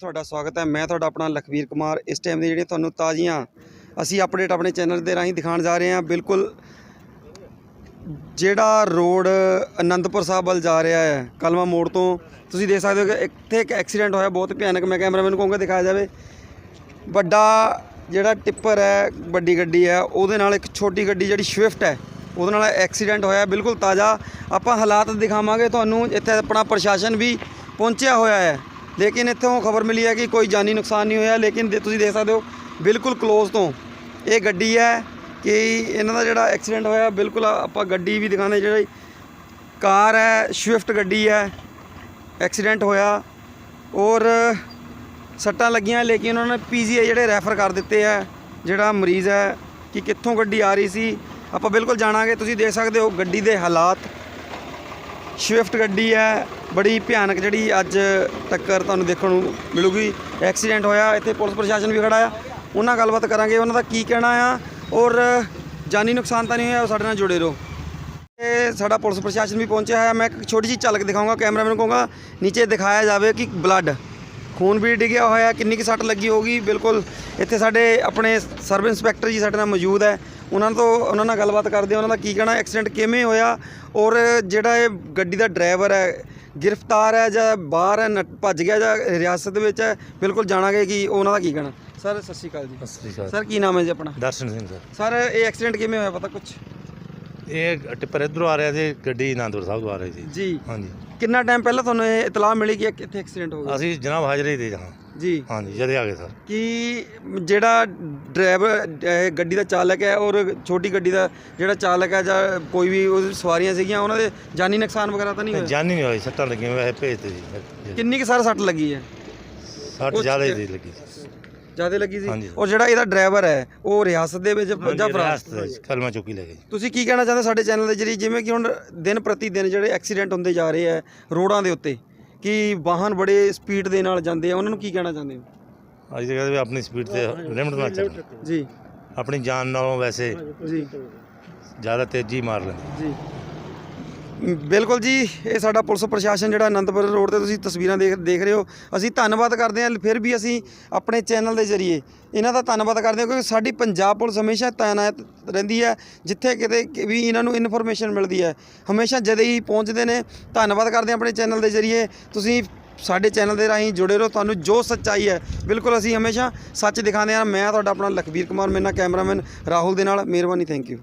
ਤੁਹਾਡਾ ਸਵਾਗਤ ਹੈ। ਮੈਂ ਤੁਹਾਡਾ ਆਪਣਾ ਲਖਵੀਰ ਕੁਮਾਰ। ਇਸ ਟਾਈਮ ਦੀ ਜਿਹੜੀਆਂ ਤੁਹਾਨੂੰ ਤਾਜ਼ੀਆਂ ਅਸੀਂ ਅਪਡੇਟ ਆਪਣੇ ਚੈਨਲ ਦੇ ਰਾਹੀਂ ਦਿਖਾਉਣ ਜਾ ਰਹੇ ਹਾਂ। ਬਿਲਕੁਲ ਜਿਹੜਾ ਰੋਡ ਅਨੰਦਪੁਰ ਸਾਹਿਬ ਵੱਲ ਜਾ ਰਿਹਾ ਹੈ, ਕਲਮਾ ਮੋੜ ਤੋਂ, ਤੁਸੀਂ ਦੇਖ ਸਕਦੇ ਹੋ ਕਿ ਇੱਥੇ ਇੱਕ ਐਕਸੀਡੈਂਟ ਹੋਇਆ, ਬਹੁਤ ਭਿਆਨਕ। ਮੈਂ ਕੈਮਰਾਮੈਨ ਨੂੰ ਕਹੂੰਗਾ ਦਿਖਾਇਆ ਜਾਵੇ। ਵੱਡਾ ਜਿਹੜਾ ਟਿੱਪਰ ਹੈ, ਵੱਡੀ ਗੱਡੀ ਹੈ, ਉਹਦੇ ਨਾਲ ਇੱਕ ਛੋਟੀ ਗੱਡੀ ਜਿਹੜੀ ਸਵਿਫਟ ਹੈ, ਉਹਦੇ ਨਾਲ ਐਕਸੀਡੈਂਟ ਹੋਇਆ। ਬਿਲਕੁਲ ਤਾਜ਼ਾ। ਆਪਾਂ ਹਾਲਾਤ ਦਿਖਾਵਾਂਗੇ। ਤੁਹਾਨੂੰ ਇੱਥੇ ਆਪਣਾ ਪ੍ਰਸ਼ਾਸਨ ਵੀ ਪਹੁੰਚਿਆ ਹੋਇਆ ਹੈ। ਲੇਕਿਨ ਇੱਥੋਂ ਖਬਰ ਮਿਲੀ ਹੈ ਕਿ ਕੋਈ ਜਾਨੀ ਨੁਕਸਾਨ ਨਹੀਂ ਹੋਇਆ, ਲੇਕਿਨ ਦੇ- ਤੁਸੀਂ ਦੇਖ ਸਕਦੇ ਹੋ, ਬਿਲਕੁਲ ক্লোਜ਼ ਤੋਂ ਇਹ ਗੱਡੀ ਹੈ ਕਿ ਇਹਨਾਂ ਦਾ ਜਿਹੜਾ ਐਕਸੀਡੈਂਟ ਹੋਇਆ, ਬਿਲਕੁਲ ਆਪਾਂ ਗੱਡੀ ਵੀ ਦਿਖਾਉਂਦੇ ਜਿਹੜੀ ਕਾਰ ਹੈ ਸਵਿਫਟ ਗੱਡੀ ਹੈ ਐਕਸੀਡੈਂਟ ਹੋਇਆ ਔਰ ਸੱਟਾਂ ਲੱਗੀਆਂ, ਲੇਕਿਨ ਉਹਨਾਂ ਨੇ ਪੀਜੀਆਈ ਜਿਹੜੇ ਰੈਫਰ ਕਰ ਦਿੱਤੇ ਆ ਜਿਹੜਾ ਮਰੀਜ਼ ਹੈ ਕਿ ਕਿੱਥੋਂ ਗੱਡੀ ਆ ਰਹੀ ਸੀ, ਆਪਾਂ ਬਿਲਕੁਲ ਜਾਣਾਂਗੇ, ਤੁਸੀਂ ਦੇਖ ਸਕਦੇ ਹੋ ਗੱਡੀ ਦੇ ਹਾਲਾਤ ਸਵਿਫਟ ਗੱਡੀ ਹੈ, ਬੜੀ ਭਿਆਨਕ ਜਿਹੜੀ ਅੱਜ ਟੱਕਰ ਤੁਹਾਨੂੰ ਦੇਖਣ ਨੂੰ ਮਿਲੂਗੀ। ਐਕਸੀਡੈਂਟ ਹੋਇਆ, ਇੱਥੇ ਪੁਲਿਸ ਪ੍ਰਸ਼ਾਸਨ ਵੀ ਖੜਾ ਆ। ਉਹਨਾਂ ਨਾਲ ਗੱਲਬਾਤ ਕਰਾਂਗੇ, ਉਹਨਾਂ ਦਾ ਕੀ ਕਹਿਣਾ ਆ, ਔਰ ਜਾਨੀ ਨੁਕਸਾਨ ਤਾਂ ਨਹੀਂ ਹੋਇਆ ਸਾਡੇ ਨਾਲ ਜੁੜੇ ਰਹੋ। ਇਹ ਸਾਡਾ ਪੁਲਿਸ ਪ੍ਰਸ਼ਾਸਨ ਵੀ ਪਹੁੰਚਿਆ ਹੈ ਮੈਂ ਇੱਕ ਛੋਟੀ ਜਿਹੀ ਝਲਕ ਦਿਖਾਊਂਗਾ ਕੈਮਰਾਮੈਨ ਨੂੰ ਕਹੂੰਗਾ, ਨੀਚੇ ਦਿਖਾਇਆ ਜਾਵੇ ਕਿ ਬਲੱਡ ਖੂਨ ਵੀ ਡਿੱਗਿਆ ਹੋਇਆ ਕਿੰਨੀ ਕਿ ਸੱਟ ਲੱਗੀ ਹੋਗੀ ਬਿਲਕੁਲ ਇੱਥੇ ਸਾਡੇ ਆਪਣੇ ਸਰਵ ਇੰਸਪੈਕਟਰ ਜੀ ਸਾਡੇ ਨਾਲ ਮੌਜੂਦ ਹੈ। ਉਹਨਾਂ ਤੋਂ ਉਹਨਾਂ ਨਾਲ ਗੱਲਬਾਤ ਕਰਦੇ ਹਾਂ। ਉਹਨਾਂ ਦਾ ਕੀ ਕਹਿਣਾ ਐਕਸੀਡੈਂਟ ਕਿਵੇਂ ਹੋਇਆ? ਔਰ ਜਿਹੜਾ ਇਹ ਗੱਡੀ ਦਾ ਡਰਾਈਵਰ ਹੈ ਗ੍ਰਿਫਤਾਰ ਹੈ ਜਾਂ ਬਾਹਰ ਹੈ ਭੱਜ ਗਿਆ ਜਾਂ ਰਿਆਸਤ ਵਿੱਚ ਹੈ? ਬਿਲਕੁਲ ਜਾਣਾਂਗੇ ਕਿ ਉਹਨਾਂ ਦਾ ਕੀ ਕਹਿਣਾ। ਸਰ ਸਤਿ ਸ਼੍ਰੀ ਅਕਾਲ ਜੀ। ਸਤਿ ਸ੍ਰੀ ਅਕਾਲ। ਸਰ ਕੀ ਨਾਮ ਹੈ ਜੀ ਆਪਣਾ? ਦਰਸ਼ਨ ਸਿੰਘ ਸਰ। ਸਰ ਇਹ ਐਕਸੀਡੈਂਟ ਕਿਵੇਂ ਹੋਇਆ ਪਤਾ ਕੁਝ ਇਹ ਟਿੱਪਰ ਇਧਰੋਂ ਆ ਰਿਹਾ ਸੀ ਗੱਡੀ ਆਨੰਦਪੁਰ ਸਾਹਿਬ ਤੋਂ ਆ ਰਹੀ ਸੀ। ਜੀ। ਹਾਂਜੀ। ਕਿੰਨਾ ਟਾਈਮ ਪਹਿਲਾਂ ਤੁਹਾਨੂੰ ਇਹ ਇਤਲਾਹ ਮਿਲੀ ਕਿ ਇੱਕ ਇੱਥੇ ਐਕਸੀਡੈਂਟ ਹੋ ਗਿਆ? ਅਸੀਂ ਜਨਾਬ ਹਾਜ਼ਰੀ ਦੇ ਹਾਂ। ਜੀ। ਹਾਂਜੀ ਜਦੇ ਆ ਗਏ ਸਰ। ਕਿ ਜਿਹੜਾ ਡਰਾਈਵਰ ਇਹ ਗੱਡੀ ਦਾ ਚਾਲਕ ਹੈ ਔਰ ਛੋਟੀ ਗੱਡੀ ਦਾ ਜਿਹੜਾ ਚਾਲਕ ਹੈ ਜਾਂ ਕੋਈ ਵੀ ਉਹਦੀ ਸਵਾਰੀਆਂ ਸੀਗੀਆਂ ਉਹਨਾਂ ਦੇ ਜਾਨੀ ਨੁਕਸਾਨ ਵਗੈਰਾ ਤਾਂ ਨਹੀਂ ਹੋਇਆ? ਜਾਨੀ ਨਹੀਂ ਹੋਈ ਸੱਟਾਂ ਲੱਗੀਆਂ ਵੈਸੇ ਭੇਜਦੇ ਜੀ ਕਿੰਨੀ ਕੁ ਸਾਰ ਸੱਟ ਲੱਗੀ ਹੈ? ਸੱਟ ਜ਼ਿਆਦਾ ਹੀ ਲੱਗੀ ਜ਼ਿਆਦਾ ਲੱਗੀ ਸੀ? ਹਾਂਜੀ। ਔਰ ਜਿਹੜਾ ਇਹਦਾ ਡਰਾਈਵਰ ਹੈ ਉਹ ਰਿਆਸਤ ਦੇ ਵਿੱਚ ਜਾਂ ਦੇ ਵਿੱਚ ਕਲਮਾ ਚੌਕੀ ਲੈ ਗਏ ਤੁਸੀਂ ਕੀ ਕਹਿਣਾ ਚਾਹੁੰਦੇ ਸਾਡੇ ਚੈਨਲ ਦੇ ਜਰੀਏ? ਜਿਵੇਂ ਕਿ ਹੁਣ ਦਿਨ ਪ੍ਰਤੀ ਦਿਨ ਜਿਹੜੇ ਐਕਸੀਡੈਂਟ ਹੁੰਦੇ ਜਾ ਰਹੇ ਆ ਰੋਡਾਂ ਦੇ ਉੱਤੇ ਕਿ ਵਾਹਨ ਬੜੇ ਸਪੀਡ ਦੇ ਨਾਲ ਜਾਂਦੇ ਆ ਉਹਨਾਂ ਨੂੰ ਕੀ ਕਹਿਣਾ ਚਾਹੁੰਦੇ ਹੋ? ਅੱਜ ਤੱਕ ਕਹਿੰਦੇ ਵੀ ਆਪਣੀ ਸਪੀਡ ਤੇ ਲਿਮਟ ਨਾਲ ਚੱਲਣਾ। ਜੀ। ਆਪਣੀ ਜਾਨ ਨਾਲੋਂ ਵੈਸੇ ਜੀ। ਜ਼ਿਆਦਾ ਤੇਜ਼ੀ ਮਾਰ ਲੈਂਦੇ। ਜੀ। ਬਿਲਕੁਲ ਜੀ, ਇਹ ਸਾਡਾ ਪੁਲਿਸ ਪ੍ਰਸ਼ਾਸਨ ਜਿਹੜਾ ਅਨੰਦਪੁਰ ਰੋਡ ਤੇ ਤੁਸੀਂ ਤਸਵੀਰਾਂ ਦੇਖ ਦੇਖ ਰਹੇ ਹੋ। ਅਸੀਂ ਧੰਨਵਾਦ ਕਰਦੇ ਹਾਂ, ਫਿਰ ਵੀ ਅਸੀਂ ਆਪਣੇ ਚੈਨਲ ਦੇ ਜ਼ਰੀਏ ਇਹਨਾਂ ਦਾ ਧੰਨਵਾਦ ਕਰਦੇ ਹਾਂ, ਕਿਉਂਕਿ ਸਾਡੀ ਪੰਜਾਬ ਪੁਲਿਸ ਹਮੇਸ਼ਾ ਤਾਇਨਾਤ ਰਹਿੰਦੀ ਹੈ, ਜਿੱਥੇ ਕਿਤੇ ਵੀ ਇਹਨਾਂ ਨੂੰ ਇਨਫੋਰਮੇਸ਼ਨ ਮਿਲਦੀ ਹੈ। ਹਮੇਸ਼ਾ ਜਦੇ ਹੀ ਪਹੁੰਚਦੇ ਨੇ, ਧੰਨਵਾਦ ਕਰਦੇ ਹਾਂ ਆਪਣੇ ਚੈਨਲ ਦੇ ਜ਼ਰੀਏ। ਤੁਸੀਂ ਸਾਡੇ ਚੈਨਲ ਦੇ ਰਾਹੀਂ ਜੁੜੇ ਰਹੋ, ਤੁਹਾਨੂੰ ਜੋ ਸੱਚਾਈ ਹੈ, ਬਿਲਕੁਲ ਅਸੀਂ ਹਮੇਸ਼ਾ ਸੱਚ ਦਿਖਾਉਂਦੇ ਹਾਂ। ਮੈਂ ਤੁਹਾਡਾ ਆਪਣਾ ਲਖਵੀਰ ਕੁਮਾਰ, ਮੇਰੇ ਨਾਲ ਕੈਮਰਾਮੈਨ ਰਾਹੁਲ ਦੇ ਨਾਲ, ਮਿਹਰਬਾਨੀ ਥੈਂਕ ਯੂ